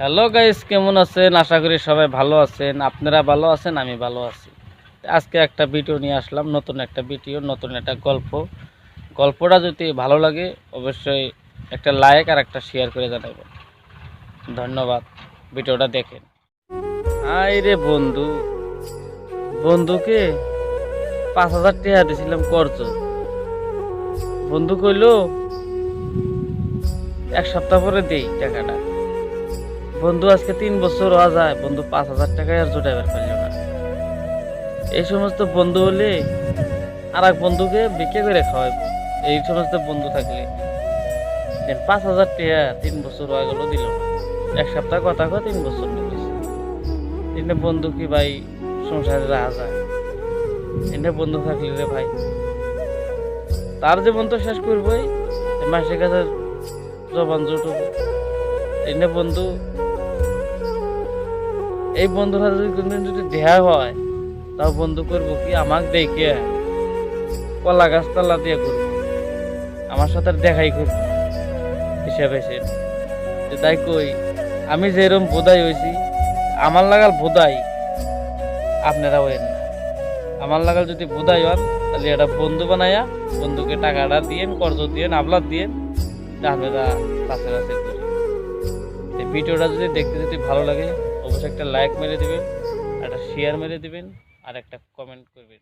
Hello guys কেমন আছেন? আশা করি সবাই ভালো আছেন। আপনারা ভালো আছেন, আমি ভালো আছি। আজকে একটা ভিডিও নিয়ে আসলাম, নতুন একটা ভিডিও নতুন একটা গল্প। গল্পটা যদি ভালো লাগে, অবশ্যই একটা লাইক আর একটা শেয়ার করে জানাবেন। ধন্যবাদ ভিডিওটা দেখেন। আই রে বন্ধু। বন্ধুকে পাঁচ হাজার টাকা দিয়েছিলাম কর্জ। বন্ধু কইলো, এক সপ্তাহ পরে দেই টাকাটা। বন্ধু, আজকে তিন বছর হওয়া যায়। বন্ধু, পাঁচ হাজার টাকায় আর জোটাইবার পারল না। এই সমস্ত বন্ধু হলে আর এক বন্ধুকে বিক্রি করে খাওয়াইবো। এই সমস্ত বন্ধু থাকলে। পাঁচ হাজার টাকা তিন বছর হয়ে গেল, দিল এক সপ্তাহ কথা কথা তিন বছর তিনটে বন্ধু কি ভাই সংসারে রাহা যায়? এনে বন্ধু থাকলে রে ভাই। তার জীবন তো শেষ করবোই। মাসের কাছে জবান জুটবো। তিনটে বন্ধু এই বন্ধুর যদি কোনদিন যদি দেহা হয়, তাও বন্ধু করব কি? আমাক দেখে কলা গাছ তলা দিয়ে করব আমার সাথে দেখাই করব হিসাব যে তাই কই, আমি যেরকম বোধাই হয়েছি, আমার লাগাল বোধাই আপনারা হইন না। আমার লাগাল যদি বোধাই হন, তাহলে এটা বন্ধু বানাইয়া বন্ধুকে টাকাটা দিয়েন, কর্জ দিয়েন, আবলাদ দিয়েন আপনারা কাছে কাছে করি ভিডিওটা যদি দেখতে যদি ভালো লাগে অবশ্যই একটা লাইক মেরে দেবেন একটা শেয়ার মেরে দেবেন আর একটা কমেন্ট করবেন।